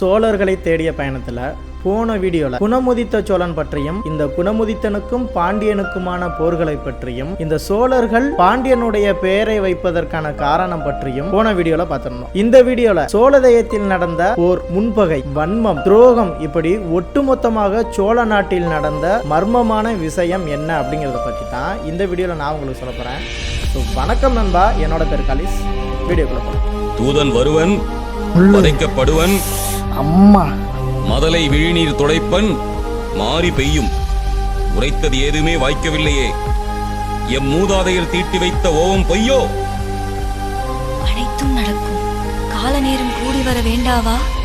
சோழர்களை தேடிய பயணத்துல போன வீடியோல குணமுதித்த சோழன் பற்றியும் இந்த குணமுதித்தனுக்கும் பாண்டியனுக்குமான போர்களை பற்றியும் இந்த சோழர்கள் பாண்டியனுடைய பெயரை வைப்பதற்கான காரணம் பற்றியும் போன வீடியோல பார்த்திருந்தோம். இந்த வீடியோல சோழதயத்தில் நடந்த போர் முன்பகை வன்மம் துரோகம் இப்படி ஒட்டுமொத்தமாக சோழ நாட்டில் நடந்த மர்மமான விஷயம் என்ன அப்படிங்கறத பத்தி தான் இந்த வீடியோல நான் உங்களுக்கு சொல்ல போறேன். ஸோ வணக்கம் நண்பா என்னோட பேர் கலிஸ். வீடியோக்குள்ள போறேன் தூதன் வருவன் வதைக்கப்படுவன் அம்மா. மதலை விழிநீர் துடைப்பன் மாறி பெய்யும். உரைத்தது ஏதுமே வாய்க்கவில்லையே. எம் மூதாதையர் தீட்டி வைத்த ஓவம் பொய்யோ? அனைத்தும் நடக்கும். கால நேரம் கூடி வர வேண்டாவா?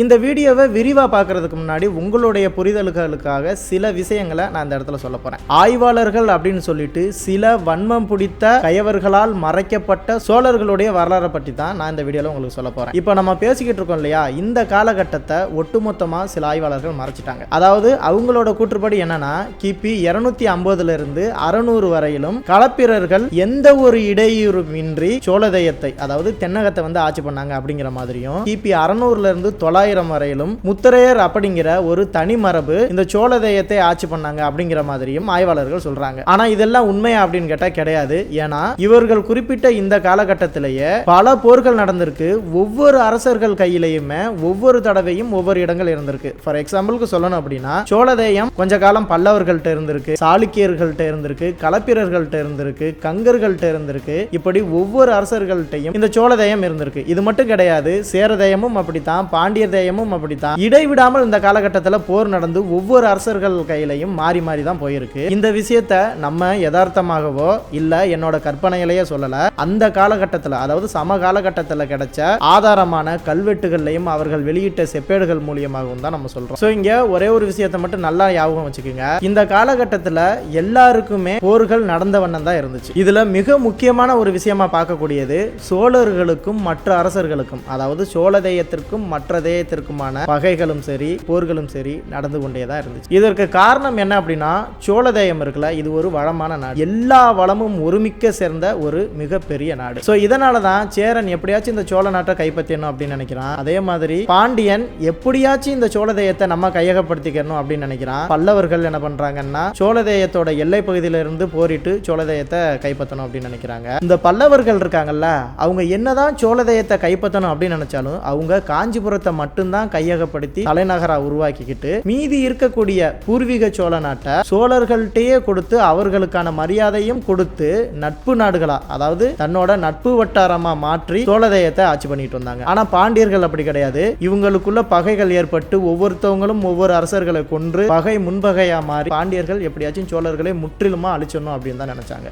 இந்த வீடியோவை விரிவாக பார்க்கறதுக்கு முன்னாடி உங்களுடைய புரிதல்களுக்காக சில விஷயங்களை நான் இந்த இடத்துல சொல்ல போகிறேன் ஆய்வாளர்கள் அப்படின்னு சொல்லிட்டு சில வன்மம் பிடித்த கயவர்களால் மறைக்கப்பட்ட சோழர்களுடைய வரலாறை பற்றி தான் நான் இந்த வீடியோவில் உங்களுக்கு சொல்ல போகிறேன் இப்போ நம்ம பேசிக்கிட்டு இருக்கோம் இல்லையா? இந்த காலகட்டத்தை ஒட்டுமொத்தமாக சில ஆய்வாளர்கள் மறைச்சிட்டாங்க. அதாவது அவங்களோட கூற்றுப்படி என்னன்னா கிபி இருநூத்தி ஐம்பதுல இருந்து அறநூறு வரையிலும் களப்பிரர்கள் எந்த ஒரு இடையூறுமின்றி சோழதயத்தை அதாவது தென்னகத்தை வந்து ஆட்சி பண்ணாங்க அப்படிங்கிற மாதிரியும் கிபி அறுநூறுல இருந்து தொள்ளாயிரம் வரையிலும் முத்திரையர் அப்படிங்கிற ஒரு தனி மரபு இந்த சோழதேயத்தை ஆட்சி பண்ணாங்க அப்படிங்கிற மாதிரியும் ஆய்வாளர்கள் சொல்றாங்க. ஆனா இதெல்லாம் உண்மையா அப்படின்னு கேட்டா கிடையாது. ஏன்னா இவர்கள் குறிப்பிட்ட இந்த காலகட்டத்திலேயே பல போர்கள் நடந்திருக்கு. ஒவ்வொரு அரசர்கள் கையிலையுமே ஒவ்வொரு தடவையும் ஒவ்வொரு இடங்கள் இருந்திருக்கு. ஃபார் எக்ஸாம்பிளுக்கு சொல்லணும் அப்படின்னா சோழதேயம் கொஞ்ச காலம் பல்லவர்கள்ட்ட இருந்திருக்கு சாளுக்கியர்கள்ட்ட இருந்திருக்கு களப்பிரர்கள்ட்ட இருந்திருக்கு கங்கர்கள்ட்ட இருந்திருக்கு. இப்படி ஒவ்வொரு அரசர்கள்ட்டையும் இந்த சோழதேயம் இருந்திருக்கு. இது மட்டும் கிடையாது சேரதேயமும் அப்படித்தான் பாண்டிய தேயமும் அப்படித்தான். இடைவிடாமல் இந்த காலகட்டத்தில் போர் நடந்து ஒவ்வொரு அரசர்கள் கையிலையும் மாறி மாறி தான் போயிருக்கு. இந்த விஷயத்த நம்ம யதார்த்தமாகவோ இல்ல என்னோட கற்பனையிலேயே சொல்லல. அந்த காலகட்டத்தில் அதாவது சம காலகட்டத்தில் கிடைச்ச ஆதாரமான கல்வெட்டுகள்லையும் அவர்கள் வெளியிட்ட செப்பேடுகள் மூலியமாகவும் தான் நம்ம சொல்றோம். ஸோ இங்க ஒரே ஒரு விஷயத்தை மட்டும் நல்லா ஞாபகம் வச்சுக்கோங்க. இந்த காலகட்டத்தில் எல்லாருக்குமே போர்கள் நடந்த வண்ணம் தான் இருந்துச்சு. இதுல மிக முக்கியமான ஒரு விஷயமா பார்க்கக்கூடியது சோழர்களுக்கும் மற்ற அரசர்களுக்கும் அதாவது சோழதேயத்திற்கும் மற்ற தேயத்திற்குமான பகைகளும் சரி போர்களும் சரி நடந்து கொண்டே தான் இருந்துச்சு. இதற்கு காரணம் என்ன அப்படின்னா சோழதேயம் இருக்குல்ல இது ஒரு வளமான நாடு. எல்லா வளமும் ஒருமிக்க சேர்ந்த ஒரு மிகப்பெரிய நாடு. ஸோ இதனால தான் சேரன் எப்படியாச்சும் இந்த சோழ நாட்டை கைப்பற்றணும் அப்படின்னு நினைக்கிறான். அதே மாதிரி பாண்டியன் எப்படியாச்சும் இந்த சோழதேயத்தை நம்ம கையகப்படுத்திக்கணும் அப்படின்னு நினைக்கிறான். பல்லவர்கள் என்ன பண்றாங்கன்னா சோழதேயத்தோட எல்லை பகுதியில இருந்து போரிட்டு சோழதேயத்தை கைப்பற்றணும் அப்படின்னு நினைக்கிறாங்க. இந்த பல்லவர்கள் இருக்காங்கல்ல அவங்க என்னதான் சோழதேயத்தை கைப்பற்றணும் அப்படின்னு நினைச்சாலும் அவங்க காஞ்சிபுரத்தை மட்டும் மட்டும்தான் கையகப்படுத்தி தலைநகரா உருவாக்கிக்கிட்டு மீதி இருக்கக்கூடிய பூர்வீக சோழ நாட்டை சோழர்கள்ட்டையே கொடுத்து அவர்களுக்கான மரியாதையும் கொடுத்து நட்பு நாடுகளா அதாவது தன்னோட நட்பு வட்டாரமா மாற்றி சோழதேயத்தை ஆட்சி பண்ணிட்டு வந்தாங்க. ஆனா பாண்டியர்கள் அப்படி கிடையாது. இவங்களுக்குள்ள பகைகள் ஏற்பட்டு ஒவ்வொருத்தவங்களும் ஒவ்வொரு அரசர்களை கொன்று பகை முன்பகையா மாறி பாண்டியர்கள் எப்படியாச்சும் சோழர்களை முற்றிலுமா அழிச்சிடணும் அப்படின்னு தான் நினைச்சாங்க.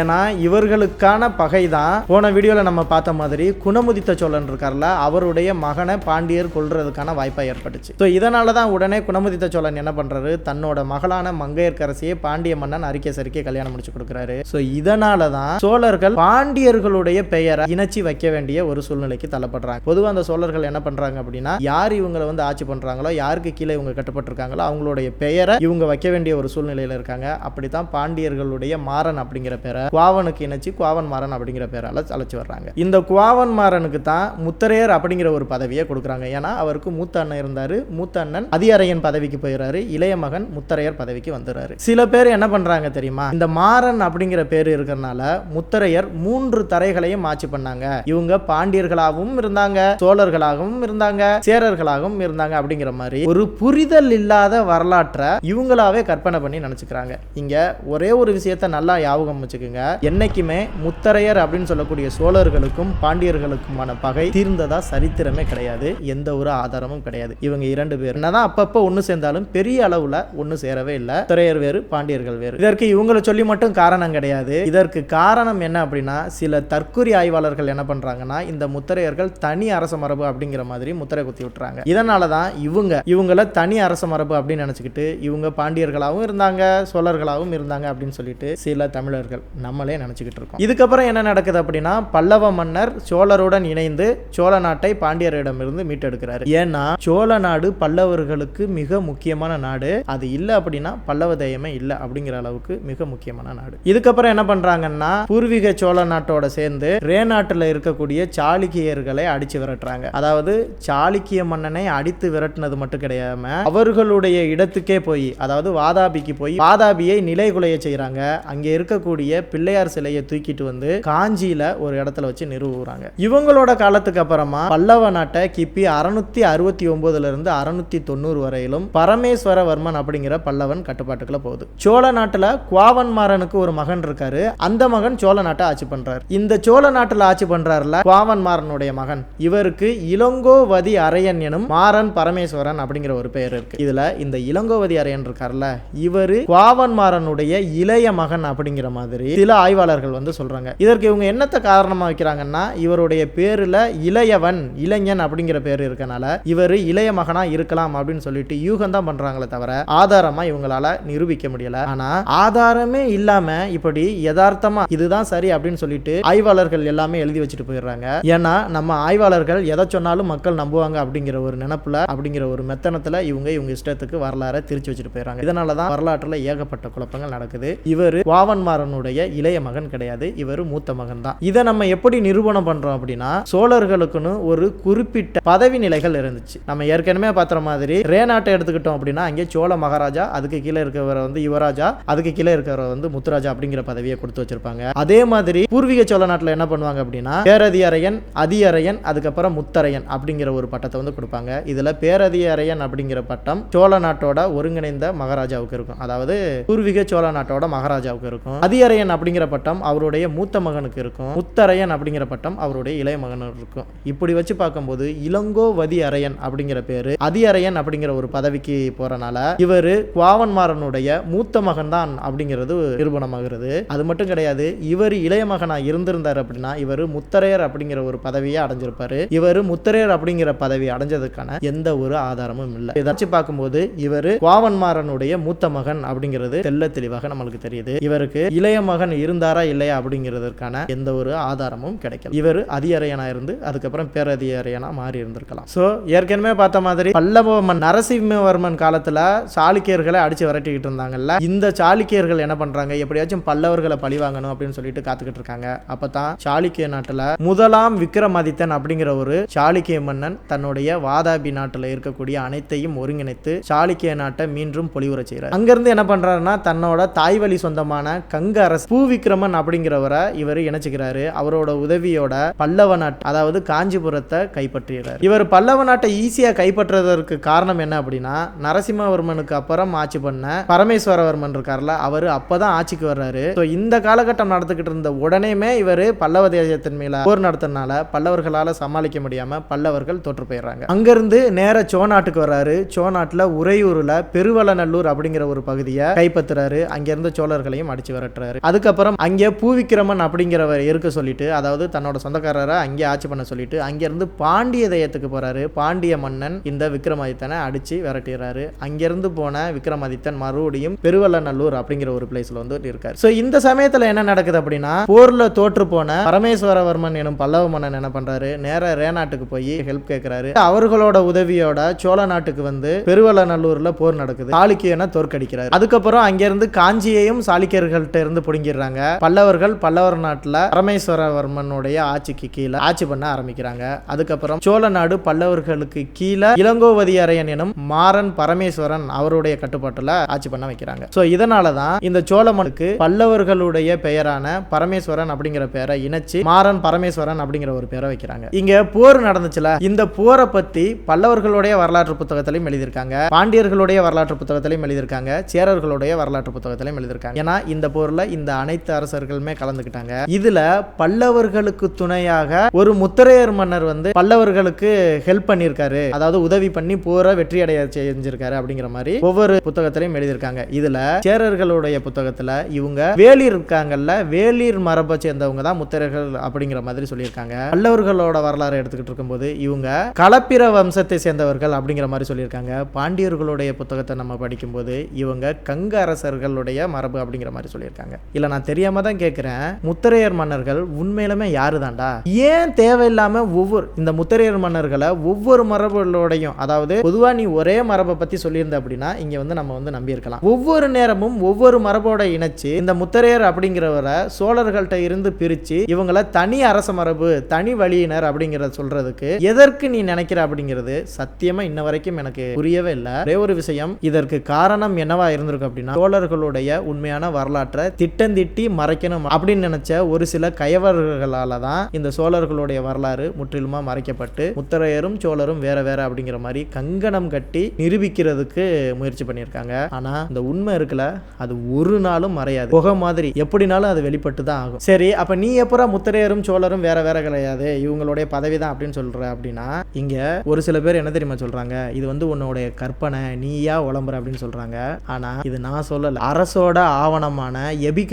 ஏன்னா இவர்களுக்கான பகை தான் போன வீடியோவில் நம்ம பார்த்த மாதிரி குணமுதித்த சோழன் இருக்கார்ல அவருடைய மகனை பாண்டியர் கொள்றதுக்கான வாய்ப்பாக ஏற்பட்டுச்சு. ஸோ இதனால தான் உடனே குணமுதித்த சோழன் என்ன பண்ணுறாரு தன்னோட மகளான மங்கையர்கரசியை பாண்டிய மன்னன் அறிக்கை சரிக்கை கல்யாணம் முடிச்சு கொடுக்குறாரு. ஸோ இதனால தான் சோழர்கள் பாண்டியர்களுடைய பெயரை இணைச்சி வைக்க வேண்டிய ஒரு சூழ்நிலைக்கு தள்ளப்படுறாங்க. பொதுவாக அந்த சோழர்கள் என்ன பண்ணுறாங்க அப்படின்னா யார் இவங்களை வந்து ஆட்சி பண்ணுறாங்களோ யாருக்கு கீழே இவங்க கட்டுப்பட்டிருக்காங்களோ அவங்களுடைய பெயரை இவங்க வைக்க வேண்டிய ஒரு சூழ்நிலையில் இருக்காங்க. அப்படி தான் பாண்டியர்களுடைய மாறன் அப்படிங்கிற பேரை. குவாவனுக்கு இணைச்சு குவாவன் மாறன் அப்படிங்கிற பேரால அழைச்சி வர்றாங்க. இந்த குவாவன் மாறனுக்கு தான் முத்தரையர் அப்படிங்கிற ஒரு பதவியை கொடுக்குறாங்க. ஏன்னா அவருக்கு மூத்த அண்ணன் இருந்தாரு. மூத்த அண்ணன் அதிகாரையன் பதவிக்கு போயிடுறாரு இளைய மகன் முத்தரையர் பதவிக்கு வந்துடுறாரு சில பேர் என்ன பண்றாங்க தெரியுமா? இந்த மாறன் அப்படிங்கிற பேர் இருக்கிறனால முத்தரையர் மூன்று தரைகளையும் ஆட்சி பண்ணாங்க. இவங்க பாண்டியர்களாகவும் இருந்தாங்க சோழர்களாகவும் இருந்தாங்க சேரர்களாகவும் இருந்தாங்க அப்படிங்கிற மாதிரி ஒரு புரிதல் இல்லாத வரலாற்றை இவங்களாவே கற்பனை பண்ணி நினைச்சுக்கிறாங்க. இங்க ஒரே ஒரு விஷயத்த நல்லா ஞாபகம் வச்சுக்கோங்க என்னைக்குமே முத்தரையர் அப்படின்னு சொல்லக்கூடிய சோழர்களுக்கும் பாண்டியர்களுக்குமான பகை தீர்ந்ததா சரித்திரமே கிடையாது. எந்த ஒரு ஆதாரமும் கிடையாது. இவங்க இரண்டு பேர் என்னதான் அப்பப்போ ஒன்று சேர்ந்தாலும் பெரிய அளவுல ஒன்று சேரவே இல்லை. துறையர் வேறு பாண்டியர்கள் வேறு. இதற்கு இவங்களை சொல்லி மட்டும் காரணம் கிடையாது. இதற்கு காரணம் என்ன அப்படின்னா சில தற்கொலை ஆய்வாளர்கள் என்ன பண்றாங்கன்னா இந்த முத்தரையர்கள் தனி அரச மரபு அப்படிங்கிற மாதிரி முத்திரை குத்தி விட்டுறாங்க. இதனால தான் இவங்க இவங்கள தனி அரச மரபு அப்படின்னு நினச்சிக்கிட்டு இவங்க பாண்டியர்களாகவும் இருந்தாங்க சோழர்களாகவும் இருந்தாங்க அப்படின்னு சொல்லிட்டு சில தமிழர்கள் நம்மளே நினச்சிக்கிட்டு இருக்கோம். இதுக்கப்புறம் என்ன நடக்குது அப்படின்னா பல்லவ மன்னர் சோழருடன் இணைந்து சோழ நாட்டை பாண்டியரிடமிருந்து மீட்டெடுக்கிறாரு. ஏன்னா சோழ நாடு பல்லவர்களுக்கு மிக முக்கியமான நாடு. அது இல்லை அப்படின்னா பல்லவ தெய்வமே இல்லை அப்படிங்கிற அளவுக்கு மிக முக்கியமான நாடு. இதுக்கப்புறம் என்ன பண்றாங்கன்னா பூர்வீக சோழ நாட்டோட சேர்ந்து ரே நாட்டில் இருக்கக்கூடிய சாளுக்கியர்களை அடிச்சு விரட்டுறாங்க. அதாவது சாளுக்கிய மன்னனை அடித்து விரட்டினது மட்டும் கிடையாம அவர்களுடைய இடத்துக்கே போய் அதாவது வாதாபிக்கு போய் வாதாபியை நிலைகுலைய செய்யறாங்க அங்கே இருக்கக்கூடிய பிள்ளையார் சிலையை தூக்கிட்டு வந்து காஞ்சியில ஒரு இடத்துல வச்சு நிறுவுறாங்க. இவங்களோட காலத்துக்கு அப்புறமா பல்லவ நாட்டை கிபி அறுநூத்தி அறுபத்தி ஒன்பதுல இருந்து அறுநூத்தி தொண்ணூறு வரையிலும் பரமேஸ்வரவர்மன் அப்படிங்கிற பல்லவன் கட்டுப்பாட்டுக்குள்ள போகுது. சோழ நாட்டுல குவாவன்மாரனுக்கு ஒரு மகன் இருக்காரு. அந்த மகன் சோழ நாட்டை ஆட்சி பண்றாரு. இந்த சோழ நாட்டுல ஆட்சி பண்றாருல குவாவன்மாரனுடைய மகன். இவருக்கு இளங்கோவதி அரையன் எனும் மாறன் பரமேஸ்வரன் அப்படிங்கிற ஒரு பெயர் இருக்கு. இதுல இந்த இளங்கோவதி அரையன் இருக்கார்ல இவரு குவாவன்மாரனுடைய இளைய மகன் அப்படிங்கிற மாதிரி சில ஆய்வாளர்கள் வந்து சொல்றாங்க. இதற்கு இவங்க என்னத்தை காரணமா வைக்கிறாங்கன்னா இவருடைய பேருல இளையவன் இளைஞன் அப்படிங்கிற பேர் இருக்கனால இவர் இளைய மகனா இருக்கலாம் அப்படின்னு சொல்லிட்டு யூகம் தான் பண்றாங்களே தவிர ஆதாரமா இவங்களால நிரூபிக்க முடியல. ஆனா ஆதாரமே இல்லாம இப்படி யதார்த்தமா இதுதான் சரி அப்படின்னு சொல்லிட்டு ஆய்வாளர்கள் எல்லாமே எழுதி வச்சுட்டு போயிடுறாங்க. ஏன்னா நம்ம ஆய்வாளர்கள் எதை சொன்னாலும் மக்கள் நம்புவாங்க அப்படிங்கிற ஒரு நினப்புல அப்படிங்கிற ஒரு மெத்தனத்துல இவங்க இவங்க இஷ்டத்துக்கு வரலாறை திரிச்சு வச்சுட்டு போயிடுறாங்க. இதனால தான் வரலாற்றுல ஏகப்பட்ட குழப்பங்கள் நடக்குது. இவர் வாவன்மாரனுடைய இளைய மகன் கிடையாது இவர் மூத்த மகன் தான் இதை நம்ம எப்படி நிரூபணம் பண்றோம் அப்படின்னா சோழர்களுக்குன்னு ஒரு குறிப்பிட்ட பதவி நிலைகள் இருந்துச்சு. நம்ம ஏற்கனவே பார்த்துற மாதிரி ரே நாட்டை எடுத்துக்கிட்டோம் அப்படின்னா அங்கே சோழ மகாராஜா அதுக்கு கீழே இருக்கிறவர் வந்து யுவராஜா அதுக்கு கீழே இருக்கிறவர் வந்து முத்துராஜா அப்படிங்கிற பதவியை கொடுத்து வச்சிருப்பாங்க. அதே மாதிரி பூர்வீக சோழ நாட்டில் என்ன பண்ணுவாங்க அப்படின்னா பேரதியரையன் அதியரையன் அதுக்கப்புறம் முத்தரையன் அப்படிங்கிற ஒரு பட்டத்தை வந்து கொடுப்பாங்க. இதுல பேரதியரையன் அப்படிங்கிற பட்டம் சோழ நாட்டோட ஒருங்கிணைந்த மகாராஜாவுக்கு இருக்கும். அதாவது பூர்வீக சோழ நாட்டோட மகாராஜாவுக்கு இருக்கும். அதியரையன் அப்படிங்கிற பட்டம் அவருடைய மூத்த மகனுக்கு இருக்கும். முத்தரையன் அப்படிங்கிற பட்டம் அவருடைய இளைய மகனுக்கு இருக்கும். இப்படி வச்சு பார்க்கும்போது இளங்கோவதி அரையன் அப்படிங்கிற பேரு. அதியரையன் அப்படிங்கிற ஒரு பதவிக்கு போறனால இவர் குவாவன்மாரனுடைய மூத்த மகன் தான் அப்படிங்கிறது நிரூபணமாகிறது. அது மட்டும் கிடையாது இவர் இளைய மகனா இருந்திருந்தார் அப்படின்னா இவர் முத்தரையர் அப்படிங்கிற ஒரு பதவியை அடைஞ்சிருப்பாரு. இவர் முத்தரையர் அப்படிங்கிற பதவி அடைஞ்சதுக்கான எந்த ஒரு ஆதாரமும் இல்லை. இதாச்சும் பார்க்கும்போது இவர் குவாவன்மாரனுடைய மூத்த மகன் அப்படிங்கிறது தெல்ல தெளிவாக நம்மளுக்கு தெரியுது. இவருக்கு இளைய மகன் இருந்தாரா இல்லையா அப்படிங்கிறதுக்கான எந்த ஒரு ஆதாரமும் கிடைக்கல. இவர் அதியரையனா இருந்து அதுக்கப்புறம் பேரதியரையனா மாறி இருந்திருக்கலாம். ஸோ ஏற்கனவே பார்த்த மாதிரி பல்லவ மன் நரசிம்மவர்மன் காலத்துல சாளுக்கியர்களை அடிச்சு விரட்டிக்கிட்டு இருந்தாங்கல்ல. இந்த சாளுக்கியர்கள் என்ன பண்றாங்க? எப்படியாச்சும் பல்லவர்களை பழி வாங்கணும் அப்படின்னு சொல்லிட்டு காத்துக்கிட்டு இருக்காங்க. அப்பதான் சாளுக்கிய நாட்டுல முதலாம் விக்ரமாதித்தன் அப்படிங்கிற ஒரு சாளுக்கிய மன்னன் தன்னுடைய வாதாபி நாட்டுல இருக்கக்கூடிய அனைத்தையும் ஒருங்கிணைத்து சாளுக்கிய நாட்டை மீண்டும் பொலிவுற செய்யறாரு அங்கிருந்து என்ன பண்றாருன்னா தன்னோட தாய்வழி சொந்தமான கங்க அரசு பூவிக்ரமன் அப்படிங்கிறவரை இவர் இணைச்சுக்கிறாரு. அவரோட உதவியோட பல்லவ நாட்டு அதாவது காஞ்சிபுரத்தை கைப்பற்றுகிறார். இவர் பல்லவ நாட்டை ஈஸியா கைப்பற்றுவதற்கு காரணம் என்ன அப்படின்னா நரசிம்மவர்மனுக்கு அப்புறம் ஆட்சி பண்ண பரமேஸ்வரவர்மன் இருக்கார்ல அவர் அப்பதான் ஆட்சிக்கு வர்றாரு. ஸோ இந்த காலகட்டம் நடந்துகிட்டு இருந்த உடனேமே இவர் பல்லவ தேசத்தின் மேல போர் நடத்தினால பல்லவர்களால சமாளிக்க முடியாம பல்லவர்கள் தோற்று போயிடுறாங்க. அங்கிருந்து நேர சோநாட்டுக்கு வர்றாரு. சோநாட்டுல உறையூரில் பெருவளநல்லூர் அப்படிங்கிற ஒரு பகுதியை கைப்பற்றுறாரு. அங்கிருந்து சோழர்களையும் அடிச்சு விரட்டுறாரு. அதுக்கப்புறம் அங்கே பூவிக்கிரமன் அப்படிங்கிறவர் இருக்க சொல்லிட்டு அதாவது தன்னோட சொந்தக்காரரை அங்கே ஆட்சி பண்ண சொல்லிட்டு அங்கேருந்து பாண்டிய தேயத்துக்கு போறாரு. பாண்டிய மன்னன் இந்த விக்ரமாதித்தனை அடிச்சு விரட்டிடுறாரு அங்கிருந்து போன விக்ரமாதித்தன் மறுபடியும் பெருவள்ளநல்லூர் அப்படிங்கிற ஒரு பிளேஸ்ல வந்து இருக்காரு. ஸோ இந்த சமயத்துல என்ன நடக்குது அப்படின்னா போர்ல தோற்று போன பரமேஸ்வரவர்மன் எனும் பல்லவ மன்னன் என்ன பண்றாரு? நேர ரேநாட்டுக்கு போய் ஹெல்ப் கேட்கிறாரு அவர்களோட உதவியோட சோழ நாட்டுக்கு வந்து பெருவள்ளநல்லூரில் போர் நடக்குது. சாளுக்கியனை தோற்கடிக்கிறாரு. அதுக்கப்புறம் அங்கிருந்து காஞ்சியையும் சாளுக்கியர்கள்ட்ட இருந்து பிடுங்கிடுறாங்க பல்லவர்கள் பல்லவர் நாட்டில் பரமேஸ்வரவர்மனுடைய ஆட்சிக்கு கீழே ஆட்சி பண்ண ஆரம்பிக்கிறாங்க. அதுக்கப்புறம் சோழ நாடு பல்லவர்களுக்கு கீழே இளங்கோவதியரையன் எனும் மாறன் பரமேஸ்வரன் அவருடைய கட்டுப்பாட்டில் ஆட்சி பண்ண வைக்கிறாங்க. ஸோ இதனால தான் இந்த சோழமனுக்கு பல்லவர்களுடைய பெயரான பரமேஸ்வரன் அப்படிங்கிற பெயரை இணைச்சு மாறன் பரமேஸ்வரன் அப்படிங்கிற ஒரு பேரை வைக்கிறாங்க. இங்க போர் நடந்துச்சுல. இந்த போரை பத்தி பல்லவர்களுடைய வரலாற்று புத்தகத்திலையும் எழுதியிருக்காங்க. பாண்டியர்களுடைய வரலாற்று புத்தகத்திலையும் எழுதியிருக்காங்க. சேரர்களுடைய வரலாற்று புத்தகத்திலையும் எழுதியிருக்காங்க. ஏன்னா இந்த போர்ல இந்த அனைத்து அரசர்களுமே கலந்துக்கிட்டாங்க. இதுல பல்லவர்களுக்கு துணையாக ஒரு முத்திரையர் மன்னர் வந்து பல்லவர்களுக்கு ஹெல்ப் பண்ணியிருக்காரு. அதாவது உதவி பண்ணி போரை வெற்றி அடைய செஞ்சிருக்காரு அப்படிங்கிற மாதிரி ஒவ்வொரு புத்தகத்திலையும் எழுதியிருக்காங்க. இதுல சேரர்களுடைய புத்தகத்துல இவங்க வேலிர் இருக்காங்கல்ல வேலிர் மரபை சேர்ந்தவங்க தான் முத்திரைகள் அப்படிங்கிற மாதிரி சொல்லியிருக்காங்க. பல்லவர்களோட வரலாறு எடுத்துக்கிட்டு இருக்கும்போது இவங்க கலப்பிர வம்சத்தை சேர்ந்தவர்கள் அப்படிங்கிற மாதிரி சொல்லியிருக்காங்க. பாண்டியர்களுடைய புத்தகத்தை நம்ம படிக்கும்போது இவங்க கங்க அரசர்களுடைய மரபு அப்படிங்கிற மாதிரி சொல்லியிருக்காங்க. இல்ல நான் தெரியாம தான் கேட்கிறேன் முத்தரையர் மன்னர்கள் உண்மையிலுமே யாரு தாண்டா ஏன் தேவையில்லாம ஒவ்வொரு இந்த முத்தரையர் மன்னர்களை ஒவ்வொரு மரபுகளோடையும் அதாவது பொதுவா நீ ஒரே மரபை பத்தி சொல்லியிருந்த அப்படின்னா இங்க வந்து நம்ம வந்து நம்பியிருக்கலாம். ஒவ்வொரு நேரமும் ஒவ்வொரு மரபோட இணைச்சு இந்த முத்தரையர் அப்படிங்கிறவரை சோழர்கள்ட்ட இருந்து பிரிச்சு இவங்கள தனி அரச மரபு தனி வழியினர் அப்படிங்கிறத சொல்றதுக்கு எதற்கு நீ நினைக்கிற அப்படிங்கிறது சத்தியமா இன்ன வரைக்கும் எனக்கு புரியவே இல்லை. ஒரே ஒரு விஷயம் இதற்கு காரணம் என்னவா இருந்திருக்கும் அப்படின்னா சோழர்களுடைய உண்மையான வரலாற்றை திட்டந்திட்டி மறைக்கணும் அப்படின்னு நினைச்ச ஒரு சில கயவர்களால தான் இந்த சோழர்களுடைய வரலாறு முற்றிலுமா மறைக்கப்பட்டு முத்தரையரும் சோழரும் வேற வேற அப்படிங்கிற மாதிரி கங்கணம் கட்டி நிரூபிக்கிறதுக்கு முயற்சி பண்ணியிருக்காங்க. ஆனா இந்த உண்மை இருக்குல்ல அது ஒரு நாளும் மறையாது. புகை மாதிரி எப்படினாலும் அது வெளிப்பட்டு தான் ஆகும். சரி அப்ப நீ எப்பரா முத்தரையரும் சோழரும் வேற வேற கிடையாது இவங்களுடைய பதவி தான் அப்படின்னு சொல்ற அப்படின்னா இங்க ஒரு சில பேர் என்ன தெரியுமா சொல்றாங்க? இது வந்து உன்னுடைய கற்பனை நீயா உளம்புற அப்படின்னு சொல்றாங்க. ஆனா இது நான் சொல்லல. அரசோட ஆவணமான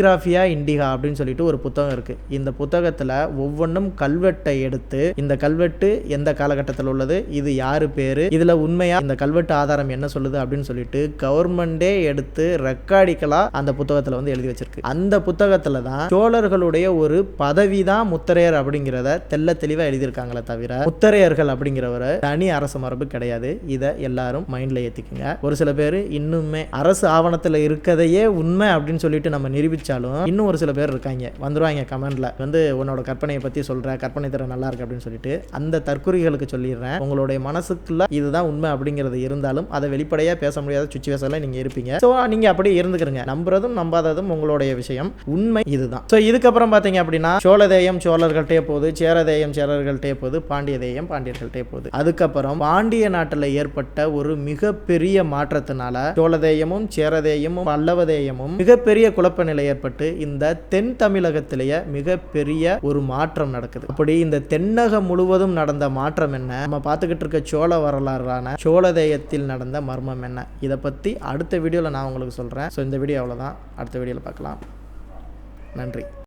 எபிகிராஃபியா இண்டிகா அப்படின்னு சொல்லிட்டு ஒரு புத்தகம் இருக்கு. இந்த புத்தகத்துல ஒவ்வொன்றும் கல்வெட்டை எடுத்து இந்த கல்வெட்டு எந்த காலகட்டத்தில் உள்ளது இது யாரு பேரு இதுல உண்மையா இந்த கல்வெட்டு ஆதாரம் என்ன சொல்லுது அப்படின்னு சொல்லிட்டு கவர்மெண்டே எடுத்து ரெக்கார்டிக்கலா அந்த புத்தகத்துல வந்து எழுதி வச்சிருக்கு. அந்த புத்தகத்துல தான் சோழர்களுடைய ஒரு பதவி தான் முத்தரையர் அப்படிங்கிறத தெல்ல தெளிவா எழுதியிருக்காங்களே தவிர முத்தரையர்கள் அப்படிங்கிறவரை தனி அரசு மரபு கிடையாது. இதை எல்லாரும் மைண்ட்ல ஏத்திக்குங்க. ஒரு சில பேர் இன்னுமே அரசு ஆவணத்துல இருக்கதையே உண்மை அப்படின்னு சொல்லிட்டு நம்ம நிரூபிச்சாலும் இன்னும் ஒரு சில பேர் இருக்காங்க. வந்துருவாங்க கமெண்ட்ல வந்து உன்னோட கற்பனையை பத்தி சொல்கிற கற்பனை திறன் நல்லா இருக்கு அப்படின்னு சொல்லிட்டு அந்த தற்குறிகளுக்கு சொல்லிடுறேன். உங்களுடைய மனசுக்குள்ள இதுதான் உண்மை அப்படிங்கிறது இருந்தாலும் அதை வெளிப்படையாக பேச முடியாத சுச்சுவேஷன்ல நீங்க இருப்பீங்க. ஸோ நீங்க அப்படியே இருந்துக்கிறங்க. நம்புறதும் நம்பாததும் உங்களுடைய விஷயம். உண்மை இதுதான். ஸோ இதுக்கப்புறம் பார்த்தீங்க அப்படின்னா சோழதேயம் சோழர்கள்ட்டே போகுது சேரதேயம் சேரர்கள்ட்டே போகுது பாண்டியதேயம் பாண்டியர்கள்ட்டே போகுது. அதுக்கப்புறம் பாண்டிய நாட்டில் ஏற்பட்ட ஒரு மிகப்பெரிய மாற்றத்தினால சோழதேயமும் சேரதேயமும் பல்லவதேயமும் மிகப்பெரிய குழப்ப நிலை ஏற்பட்டு இந்த தென் தமிழகத்திலேயே மிகப்பெரிய ஒரு மாற்றம் நடக்குது. அப்படி இந்த தென்னகம் முழுவதும் நடந்த மாற்றம் என்ன? நம்ம பார்த்துக்கிட்டு இருக்க சோழ வரலாறான சோழதேயத்தில் நடந்த மர்மம் என்ன? இதை பற்றி அடுத்த வீடியோவில் நான் உங்களுக்கு சொல்கிறேன் ஸோ இந்த வீடியோ அவ்வளோதான் அடுத்த வீடியோவில் பார்க்கலாம். நன்றி.